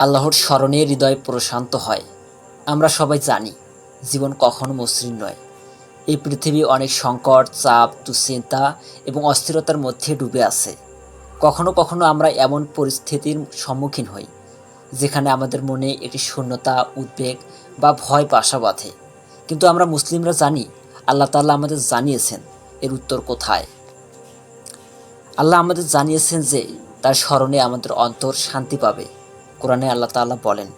আল্লাহর স্মরণে হৃদয় প্রশান্ত হয়। আমরা সবাই জানি, জীবন কখনো মসৃণ নয়। এই পৃথিবী অনেক সংকট, চাপ, দুশ্চিন্তা এবং অস্থিরতার মধ্যে ডুবে আছে। কখনো কখনো আমরা এমন পরিস্থিতির সম্মুখীন হই, যেখানে আমাদের মনে একটি শূন্যতা, উদ্বেগ বা ভয় বাসা বাঁধে। কিন্তু আমরা মুসলিমরা জানি, আল্লাহ তাআলা আমাদের জানিয়েছেন এর উত্তর কোথায়। আল্লাহ আমাদের জানিয়েছেন যে তার স্মরণে আমাদের অন্তর শান্তি পাবে। কোরআনে আল্লাহ তাআলা বলেন,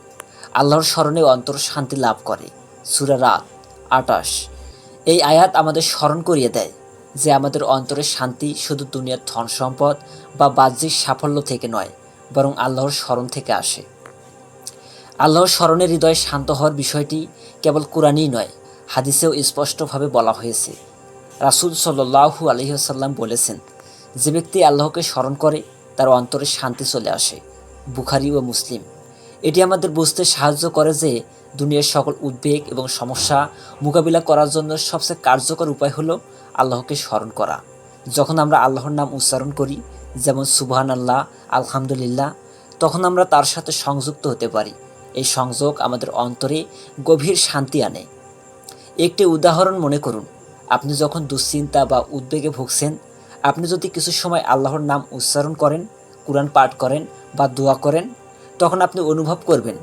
আল্লাহর স্মরণে অন্তর শান্তি লাভ করে। সুরা রাত আটাশ এই আয়াত আমাদের স্মরণ করিয়ে দেয় যে আমাদের অন্তরের শান্তি শুধু দুনিয়ার ধন সম্পদ বা বাহ্যিক সাফল্য থেকে নয়, বরং আল্লাহর স্মরণ থেকে আসে। আল্লাহর স্মরণে হৃদয় শান্ত হওয়ার বিষয়টি কেবল কোরআনই নয়, হাদিসেও স্পষ্টভাবে বলা হয়েছে। রাসূল সাল্লাহু আলহিহাসাল্লাম বলেছেন, যে ব্যক্তি আল্লাহকে স্মরণ করে, তার অন্তরে শান্তি চলে আসে। বুখারি ও মুসলিম। এটি আমাদের বুঝতে সাহায্য করে যে দুনিয়ার সকল উদ্বেগ এবং সমস্যা মোকাবিলা করার জন্য সবচেয়ে কার্যকর উপায় হলো আল্লাহকে স্মরণ করা। যখন আমরা আল্লাহর নাম উচ্চারণ করি, যেমন সুবহান আল্লাহ আলহামদুলিল্লাহ, তখন আমরা তার সাথে সংযুক্ত হতে পারি। এই সংযোগ আমাদের অন্তরে গভীর শান্তি আনে। একটি উদাহরণ মনে করুন, আপনি যখন দুশ্চিন্তা বা উদ্বেগে ভুগছেন, আপনি যদি কিছু সময় আল্লাহর নাম উচ্চারণ করেন কোরআন পাঠ করেন বা দোয়া করেন, তখন আপনি অনুভব করবেন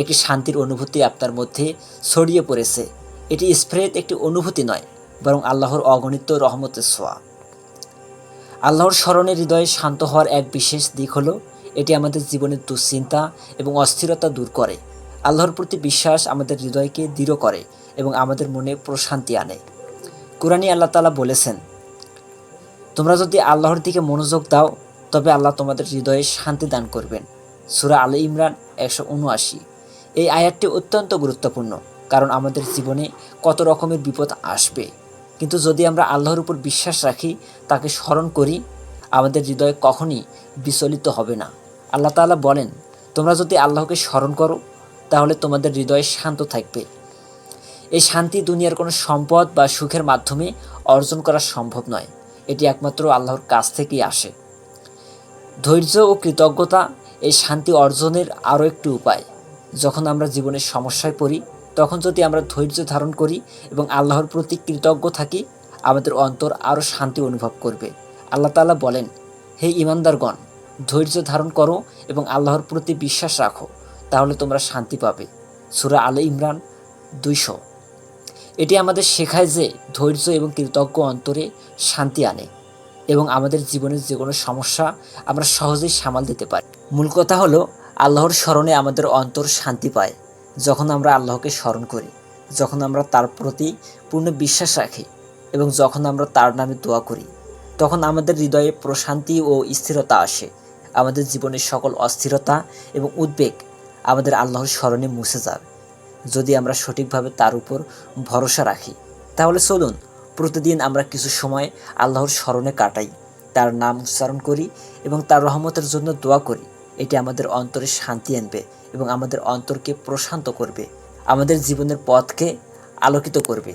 একটি শান্তির অনুভূতি আপনার মধ্যে ছড়িয়ে পড়েছে। এটি স্প্রেত একটি অনুভূতি নয়, বরং আল্লাহর অগণিত রহমতের ছোঁয়া। আল্লাহর স্মরণে হৃদয়ে শান্ত হওয়ার এক বিশেষ দিক হলো, এটি আমাদের জীবনের দুশ্চিন্তা এবং অস্থিরতা দূর করে। আল্লাহর প্রতি বিশ্বাস আমাদের হৃদয়কে দৃঢ় করে এবং আমাদের মনে প্রশান্তি আনে। কোরআনী আল্লাহ তালা বলেছেন, তোমরা যদি আল্লাহর দিকে মনোযোগ দাও তবে আল্লাহ তোমাদের হৃদয়ে শান্তি দান করবেন। সুরা আলী ইমরান একশো উনআশি। এই আয়াতটি অত্যন্ত গুরুত্বপূর্ণ, কারণ আমাদের জীবনে কত রকমের বিপদ আসবে। কিন্তু যদি আমরা আল্লাহর উপর বিশ্বাস রাখি, তাকে স্মরণ করি, আমাদের হৃদয় কখনই বিচলিত হবে না। আল্লাহ তাআলা বলেন, তোমরা যদি আল্লাহকে স্মরণ করো, তাহলে তোমাদের হৃদয় শান্ত থাকবে। এই শান্তি দুনিয়ার কোনো সম্পদ বা সুখের মাধ্যমে অর্জন করা সম্ভব নয়। এটি একমাত্র আল্লাহর কাছ থেকেই আসে। ধৈর্য ও কৃতজ্ঞতা এই শান্তি অর্জনের আরও একটি উপায়। যখন আমরা জীবনের সমস্যায় পড়ি, তখন যদি আমরা ধৈর্য ধারণ করি এবং আল্লাহর প্রতি কৃতজ্ঞ থাকি, আমাদের অন্তর আরও শান্তি অনুভব করবে। আল্লাহ তাআলা বলেন, হে ইমানদারগণ ধৈর্য ধারণ করো এবং আল্লাহর প্রতি বিশ্বাস রাখো, তাহলে তোমরা শান্তি পাবে। সুরা আলে ইমরান দুইশো। এটি আমাদের শেখায় যে ধৈর্য এবং কৃতজ্ঞ অন্তরে শান্তি আনে। এবং আমাদের জীবনের যে কোনো সমস্যা আমরা সহজেই সামাল দিতে পারি। মূল কথা হলো, আল্লাহর স্মরণে আমাদের অন্তর শান্তি পায়, যখন আমরা আল্লাহকে স্মরণ করি, যখন আমরা তার প্রতি পূর্ণ বিশ্বাস রাখি এবং যখন আমরা তার নামে দোয়া করি, তখন আমাদের হৃদয়ে প্রশান্তি ও স্থিরতা আসে। আমাদের জীবনের সকল অস্থিরতা এবং উদ্বেগ আমাদের আল্লাহর স্মরণে মুছে যাবে। যদি আমরা সঠিকভাবে তার উপর ভরসা রাখি, তাহলে চলুন প্রতিদিন আমরা কিছু সময় আল্লাহর স্মরণে কাটাই, তার নাম উচ্চারণ করি এবং তার রহমতের জন্য দোয়া করি। এটি আমাদের অন্তরে শান্তি আনবে এবং আমাদের অন্তরকে প্রশান্ত করবে। আমাদের জীবনের পথকে আলোকিত করবে।